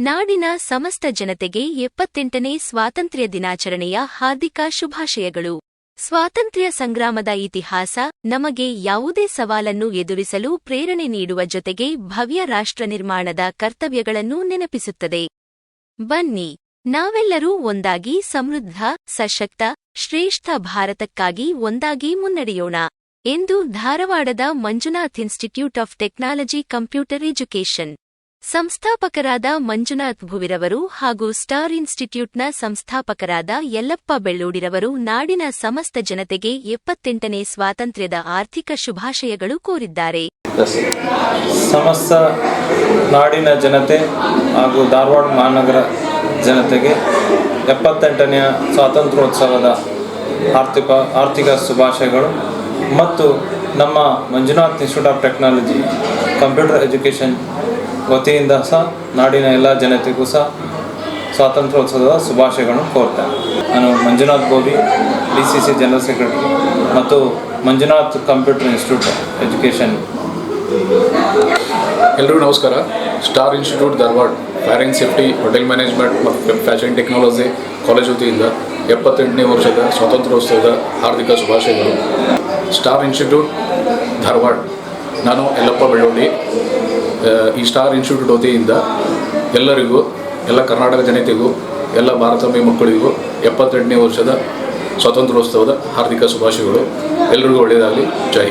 ನಾಡಿನ ಸಮಸ್ತ ಜನತೆಗೆ ಎಪ್ಪತ್ತೆಂಟನೇ ಸ್ವಾತಂತ್ರ್ಯ ದಿನಾಚರಣೆಯ ಹಾರ್ದಿಕ ಶುಭಾಶಯಗಳು. ಸ್ವಾತಂತ್ರ್ಯ ಸಂಗ್ರಾಮದ ಇತಿಹಾಸ ನಮಗೆ ಯಾವುದೇ ಸವಾಲನ್ನು ಎದುರಿಸಲು ಪ್ರೇರಣೆ ನೀಡುವ ಜೊತೆಗೆ ಭವ್ಯ ರಾಷ್ಟ್ರ ನಿರ್ಮಾಣದ ಕರ್ತವ್ಯಗಳನ್ನು ನೆನಪಿಸುತ್ತದೆ. ಬನ್ನಿ, ನಾವೆಲ್ಲರೂ ಒಂದಾಗಿ ಸಮೃದ್ಧ, ಸಶಕ್ತ, ಶ್ರೇಷ್ಠ ಭಾರತಕ್ಕಾಗಿ ಒಂದಾಗಿ ಮುನ್ನಡೆಯೋಣ ಎಂದು ಧಾರವಾಡದ Manjunath institute of technology computer education. ಸಂಸ್ಥಾಪಕರಾದ ಮಂಜುನಾಥ್ ಭುವಿರವರು ಹಾಗೂ ಸ್ಟಾರ್ ಇನ್ಸ್ಟಿಟ್ಯೂಟ್ನ ಸಂಸ್ಥಾಪಕರಾದ ಯಲ್ಲಪ್ಪ ಬೆಳ್ಳೂಡಿರವರು ನಾಡಿನ ಸಮಸ್ತ ಜನತೆಗೆ ಎಪ್ಪತ್ತೆಂಟನೇ ಸ್ವಾತಂತ್ರ್ಯದ ಆರ್ಥಿಕ ಶುಭಾಶಯಗಳು ಕೋರಿದ್ದಾರೆ. ಸಮಸ್ತ ನಾಡಿನ ಜನತೆ ಹಾಗೂ ಧಾರವಾಡ ಮಹಾನಗರ ಜನತೆಗೆ ಎಪ್ಪತ್ತೆಂಟನೆಯ ಸ್ವಾತಂತ್ರ್ಯೋತ್ಸವದ ಆರ್ಥಿಕ ಆರ್ಥಿಕ ಶುಭಾಶಯಗಳು ಮತ್ತು ನಮ್ಮ Manjunath institute of technology computer education ವತಿಯಿಂದ ಸಹ ನಾಡಿನ ಎಲ್ಲ ಜನತೆಗೂ ಸಹ ಸ್ವಾತಂತ್ರ್ಯೋತ್ಸವದ ಶುಭಾಶಯಗಳನ್ನು ಕೋರ್ತೇನೆ. ನಾನು Manjunath Gobi, D C C general secretary ಮತ್ತು ಮಂಜುನಾಥ್ ಕಂಪ್ಯೂಟರ್ ಇನ್ಸ್ಟಿಟ್ಯೂಟ್ ಎಜುಕೇಷನ್ ಎಲ್ರಿಗೂ ನಮಸ್ಕಾರ. Star institute Dharwad. Fire and safety hotel management ಮತ್ತು ಫ್ಯಾಷನ್ ಟೆಕ್ನಾಲಜಿ ಕಾಲೇಜ್ ವತಿಯಿಂದ ಎಪ್ಪತ್ತೆಂಟನೇ ವರ್ಷದ ಸ್ವಾತಂತ್ರ್ಯೋತ್ಸವದ ಹಾರ್ದಿಕ ಶುಭಾಶಯಗಳು. Star institute Dharwad. ನಾನು ಯಲ್ಲಪ್ಪ ಬೆಳ್ಳೊಳ್ಳಿ. ಈ ಸ್ಟಾರ್ ಇನ್ಸ್ಟಿಟ್ಯೂಟ್ ವತಿಯಿಂದ ಎಲ್ಲರಿಗೂ, ಎಲ್ಲ ಕರ್ನಾಟಕ ಜನತೆಗೂ, ಎಲ್ಲ ಭಾರತಾಂಬೆ ಮಕ್ಕಳಿಗೂ ಎಪ್ಪತ್ತೆಂಟನೇ ವರ್ಷದ ಸ್ವಾತಂತ್ರ್ಯೋತ್ಸವದ ಹಾರ್ದಿಕ ಶುಭಾಶಯಗಳು. ಎಲ್ಲರಿಗೂ ಒಳ್ಳೆಯದಾಗಲಿ. ಜೈ